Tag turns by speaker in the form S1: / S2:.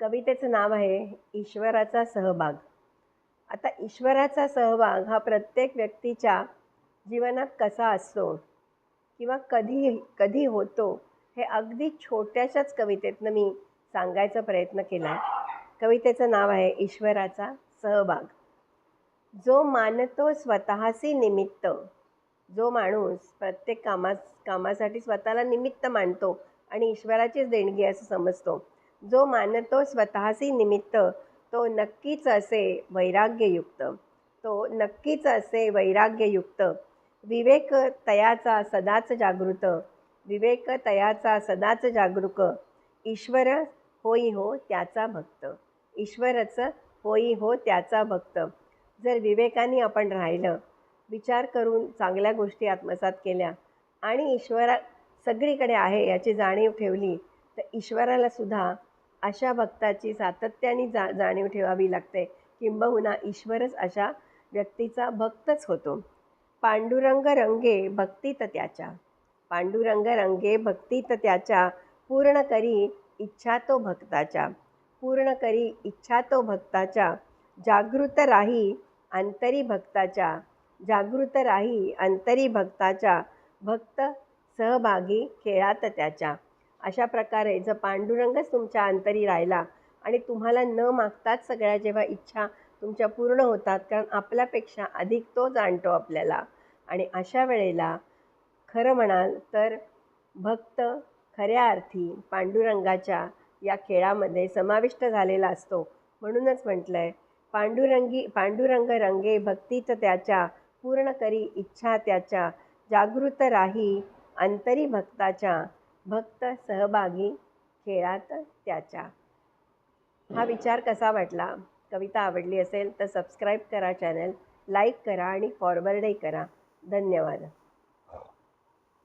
S1: कवितेचं नाव आहे ईश्वराचा सहभाग. आता ईश्वराचा सहभाग हा प्रत्येक व्यक्तीच्या जीवनात कसा असतो किंवा कधी कधी होतो हे अगदी छोट्याशाच कवितेतनं मी सांगायचा प्रयत्न केला. आहे कवितेचं नाव आहे ईश्वराचा सहभाग. जो मानतो स्वतःशी निमित्त जो माणूस प्रत्येक कामा कामासाठी स्वतःला निमित्त मानतो आणि ईश्वराचीच देणगी असं समजतो जो मानतो स्वतःशी निमित्त तो नक्कीच असे वैराग्ययुक्त. तो नक्कीच असे वैराग्ययुक्त. विवेक तयाचा सदाच जागृत. विवेक तयाचा सदाच जागरूक ईश्वर होई हो त्याचा भक्त. ईश्वरच होई हो त्याचा भक्त. जर विवेकाने आपण राहिलं विचार करून चांगल्या गोष्टी आत्मसात केल्या आणि ईश्वरा सगळीकडे आहे याची जाणीव ठेवली तर ईश्वराला सुद्धा अशा भक्ताची सातत्याने जा जाणीव ठेवावी लागते. किंबहुना ईश्वरच अशा व्यक्तीचा भक्तच होतो. पांडुरंग रंगे भक्तीत त्याच्या. पांडुरंग रंगे भक्तीत त्याच्या. पूर्ण करी इच्छा तो भक्ताच्या. पूर्ण करी इच्छा तो भक्ताच्या. जागृत राही अंतरी भक्ताच्या. जागृत राही अंतरी भक्ताच्या. भक्त सहभागी खेळात त्याच्या. अशा प्रकारे जर पांडुरंगच तुमच्या अंतरी राहिला आणि तुम्हाला न मागताच सगळ्या जेव्हा इच्छा तुमच्या पूर्ण होतात कारण आपल्यापेक्षा अधिक तो जाणतो आपल्याला. आणि अशा वेळेला खरं म्हणाल तर भक्त खऱ्या अर्थी पांडुरंगाच्या या खेळामध्ये समाविष्ट झालेला असतो. म्हणूनच म्हटलं आहे पांडुरंगी पांडुरंग रंगे भक्तीचं त्याच्या पूर्ण करी इच्छा त्याच्या जागृत राही अंतरी भक्ताच्या भक्त सहभागी खेळात त्याच्या. हा विचार कसा वाटला? कविता आवडली असेल तर सबस्क्राईब करा चॅनल लाईक करा आणि फॉरवर्डही करा. धन्यवाद.